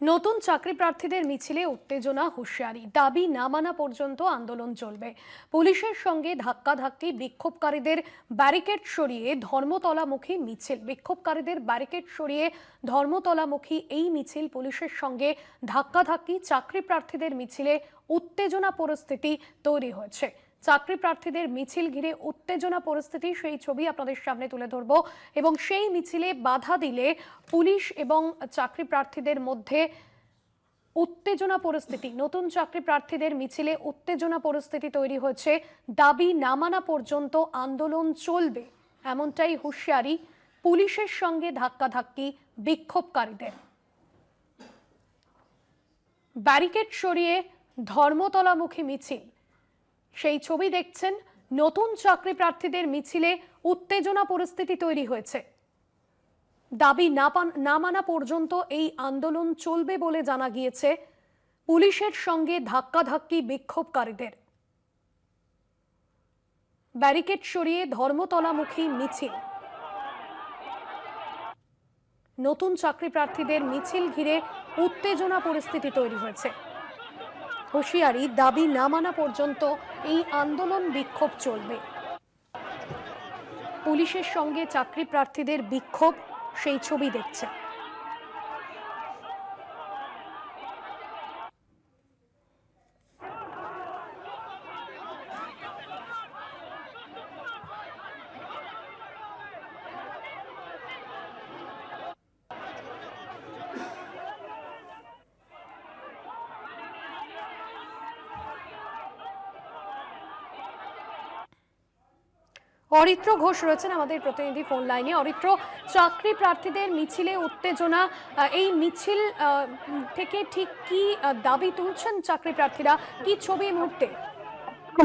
নতুন চাকরি প্রার্থীদের মিছিলে উত্তেজনা, হুঁশিয়ারি। দাবি না মানা পর্যন্ত আন্দোলন চলবে। পুলিশের সঙ্গে ধাক্কাধাক্কি বিক্ষোভকারীদের ব্যারিকেড সরিয়ে ধর্মতলামুখী মিছিল। বিক্ষোভকারীদের ব্যারিকেড সরিয়ে ধর্মতলামুখী এই মিছিল পুলিশের সঙ্গে ধাক্কাধাক্কি চাকরি প্রার্থীদের মিছিলে উত্তেজনা পরিস্থিতি তৈরি হয়েছে। চাকরি প্রার্থীদের মিছিল ঘিরে উত্তেজনা পরিস্থিতি, সেই ছবি আপনাদের সামনে তুলে ধরব। এবং সেই মিছিলে বাধা দিলে পুলিশ এবং চাকরি প্রার্থীদের মধ্যে উত্তেজনা পরিস্থিতি, নতুন চাকরি প্রার্থীদের মিছিলে উত্তেজনা পরিস্থিতি তৈরি হয়েছে। দাবি না মানা পর্যন্ত আন্দোলন চলবে, এমনটাই হুঁশিয়ারি পুলিশের সঙ্গে ধাক্কাধাক্কি বিক্ষোভকারীদের। ব্যারিকেড সরিয়ে ধর্মতলামুখী মিছিল সেই ছবি দেখছেন নতুন চাকরি প্রার্থীদের মিছিলে উত্তেজনা পরিস্থিতি তৈরি হয়েছে। দাবি না না মানা পর্যন্ত এই আন্দোলন চলবে বলে জানা গিয়েছে পুলিশের সঙ্গে ধাক্কাধাক্কি বিক্ষোভকারীদের। ব্যারিকেড সরিয়ে ধর্মতলামুখী মিছিল। নতুন চাকরি প্রার্থীদের মিছিল ঘিরে উত্তেজনা পরিস্থিতি তৈরি হয়েছে। হুঁশিয়ারি, দাবি না মানা পর্যন্ত এই আন্দোলন বিক্ষোভ চলবে। পুলিশের সঙ্গে চাকরি প্রার্থীদের বিক্ষোভ, সেই ছবি দেখছে অরিত্র ঘোষ রয়েছেন আমাদের প্রতিনিধি ফোন লাইনে। অরিত্র, চাকরি প্রার্থীদের মিছিলে উত্তেজনা এই মিছিল থেকে ঠিক কি দাবি তুলছেন চাকরি প্রার্থীরা? কি ছবি মুহূর্তে?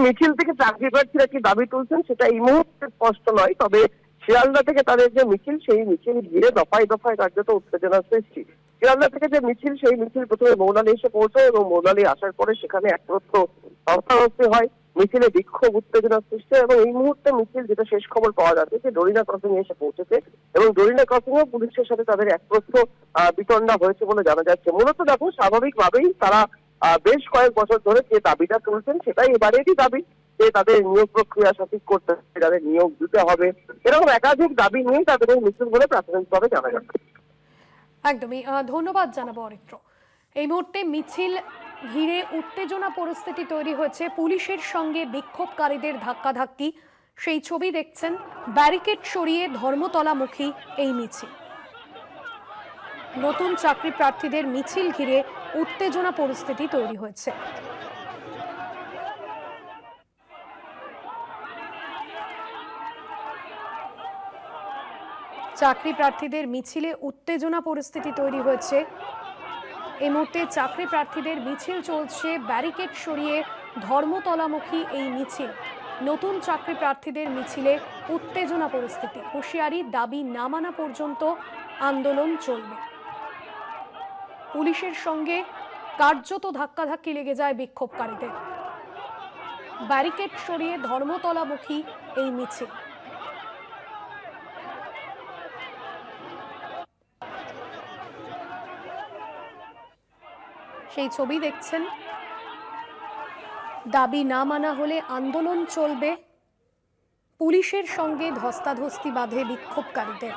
মিছিল থেকে চাকরি প্রার্থীরা কি দাবি তুলছেন সেটা এই মুহূর্তে স্পষ্ট নয়, তবে শিয়ালদা থেকে তাদের যে মিছিল, সেই মিছিল ঘিরে দফায় দফায় কার্যত উত্তেজনার সৃষ্টি। শিয়ালদা থেকে যে মিছিল, সেই মিছিল প্রথমে মৌলালি এসে পৌঁছায় এবং মৌলালি আসার পরে সেখানে একত্র হয়। মিছিলে বিক্ষোভ উত্তেজনার সৃষ্টি এবং এই মুহূর্তে মিছিল যেটা শেষ খবর পাওয়া যাচ্ছে, যে ডরিনা ক্রসিং এসে পৌঁছেছে এবং ডরিনা ক্রসিং এ পুলিশের সাথে তাদের একপ্রস্থ বিতণ্ডা হয়েছে বলে জানা যাচ্ছে। মূলত দেখো, স্বাভাবিকভাবেই তারা বেশ কয়েক বছর ধরে যে দাবিটা তুলছেন সেটাই এবারেরই দাবি যে তাদের নিয়োগ প্রক্রিয়া সঠিক করতে হবে, তাদের নিয়োগ দিতে হবে। এরকম একাধিক দাবি নিয়ে তাদের এই মিছিল বলে প্রাথমিকভাবে জানা যাচ্ছে। একদমই ধন্যবাদ জানাব অরিত্র এই মুহূর্তে মিছিল ঘিরে উত্তেজনা পরিস্থিতি তৈরি হয়েছে। পুলিশের সঙ্গে বিক্ষোভকারীদের ধাক্কাধাক্কি। সেই ছবি দেখছেন ব্যারিকেড সরিয়ে ধর্মতলামুখী এই মিছিল। নতুন চাকরি প্রার্থীদের মিছিল ঘিরে উত্তেজনা পরিস্থিতি তৈরি হয়েছে। চাকরি প্রার্থীদের মিছিলে উত্তেজনা পরিস্থিতি তৈরি হয়েছে। এই মুহূর্তে চাকরি প্রার্থীদের মিছিল চলছে, ব্যারিকেড সরিয়ে ধর্মতলামুখী এই মিছিল। নতুন চাকরি প্রার্থীদের মিছিলে উত্তেজনা পরিস্থিতি। হুঁশিয়ারি, দাবি না মানা পর্যন্ত আন্দোলন চলবে। পুলিশের সঙ্গে কার্যত ধাক্কাধাক্কি লেগে যায় বিক্ষোভকারীদের। ব্যারিকেড সরিয়ে ধর্মতলামুখী এই মিছিল। সেই ছবি দেখছেন। দাবি না মানা হলে আন্দোলন চলবে। পুলিশের সঙ্গে ধস্তাধস্তি বাঁধে বিক্ষোভকারীদের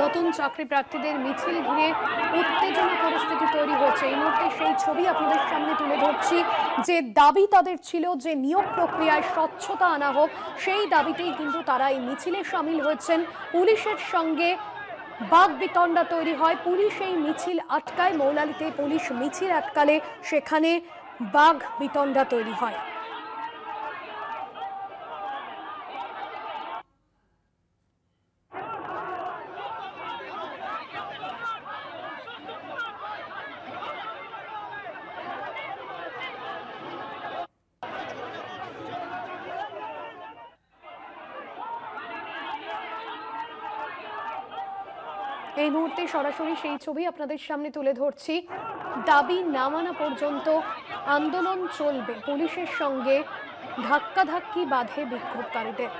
নতুন চাকরি প্রার্থীদের মিছিল ঘিরে উত্তেজনা পরিস্থিতি তৈরি হচ্ছে। এই মুহূর্তে সেই ছবি আপনাদের সামনে তুলে ধরছি। যে দাবি তাদের ছিল যে নিয়োগ প্রক্রিয়ায় স্বচ্ছতা আনা হোক, সেই দাবিতেই কিন্তু তারা এই মিছিলে সামিল হয়েছেন। পুলিশের সঙ্গে বাঘ বিতণ্ডা তৈরি হয়। পুলিশ এই মিছিল আটকায়। মৌলালিতে পুলিশ মিছিল আটকালে সেখানে বাঘ বিতণ্ডা তৈরি হয়। এই মুহূর্তে সরাসরি সেই ছবি আপনাদের সামনে তুলে ধরছি। দাবি না মানা পর্যন্ত আন্দোলন চলবে। পুলিশের সঙ্গে ধাক্কাধাক্কি বাঁধে বিক্ষোভকারীদের।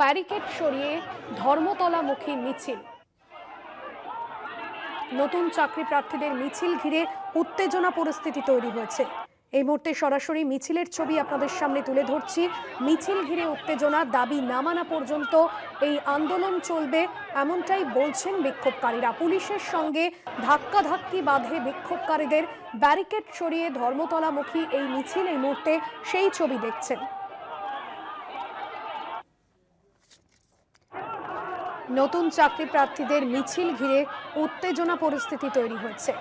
ব্যারিকেড সরিয়ে ধর্মতলামুখী মিছিল। নতুন চাকরি প্রার্থীদের মিছিল ঘিরে উত্তেজনা পরিস্থিতি তৈরি হয়েছে। এই মুহূর্তে সরাসরি মিছিলের ছবি আপনাদের সামনে তুলে ধরছি। মিছিল ঘিরে উত্তেজনা, দাবি না মানা পর্যন্ত এই আন্দোলন চলবে, এমনটাই বলছেন বিক্ষোভকারীরা। পুলিশের সঙ্গে ধাক্কাধাক্কি বাঁধে বিক্ষোভকারীদের, ব্যারিকেড সরিয়ে ধর্মতলামুখী এই মিছিল এই মুহূর্তে সেই ছবি দেখছেন। নতুন চাকরি প্রার্থীদের মিছিল ঘিরে উত্তেজনা পরিস্থিতি তৈরি হয়েছে।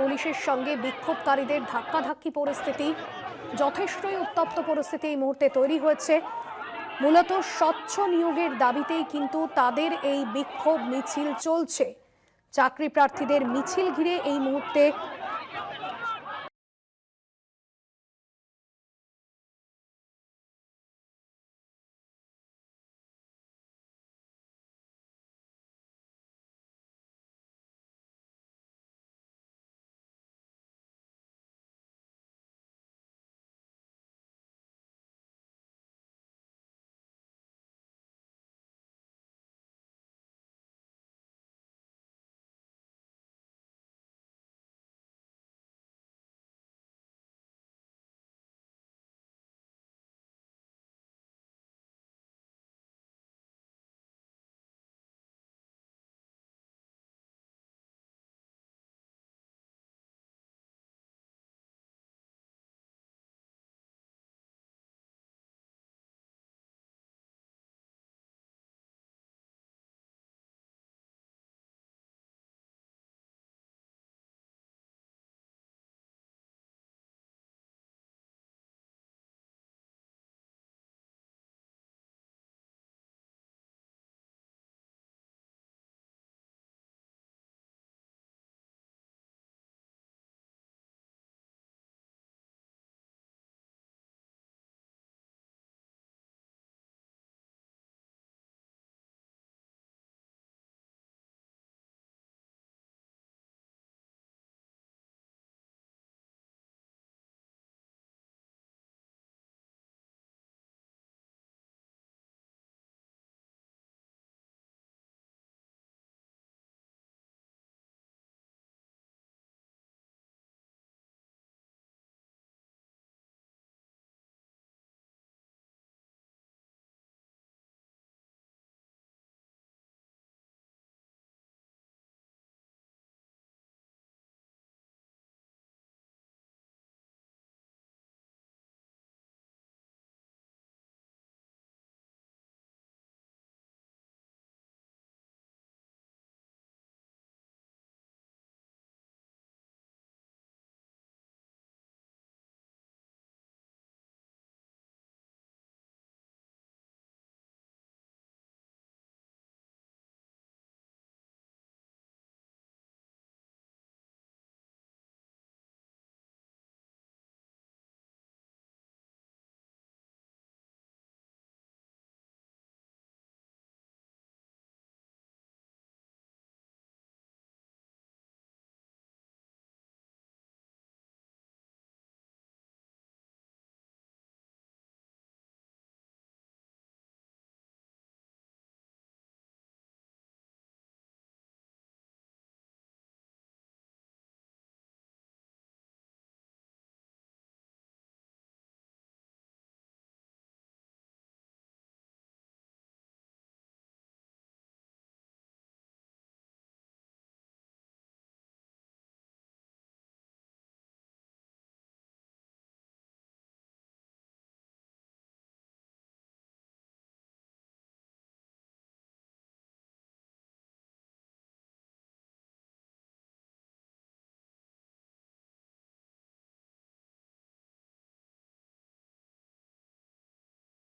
পুলিশের সঙ্গে বিক্ষোভকারীদের ধাক্কাধাক্কি পরিস্থিতি, যথেষ্টই উত্তপ্ত পরিস্থিতি এই মুহূর্তে তৈরি হয়েছে। মূলত স্বচ্ছ নিয়োগের দাবিতেই কিন্তু তাদের এই বিক্ষোভ মিছিল চলছে। চাকরি প্রার্থীদের মিছিল ঘিরে এই মুহূর্তে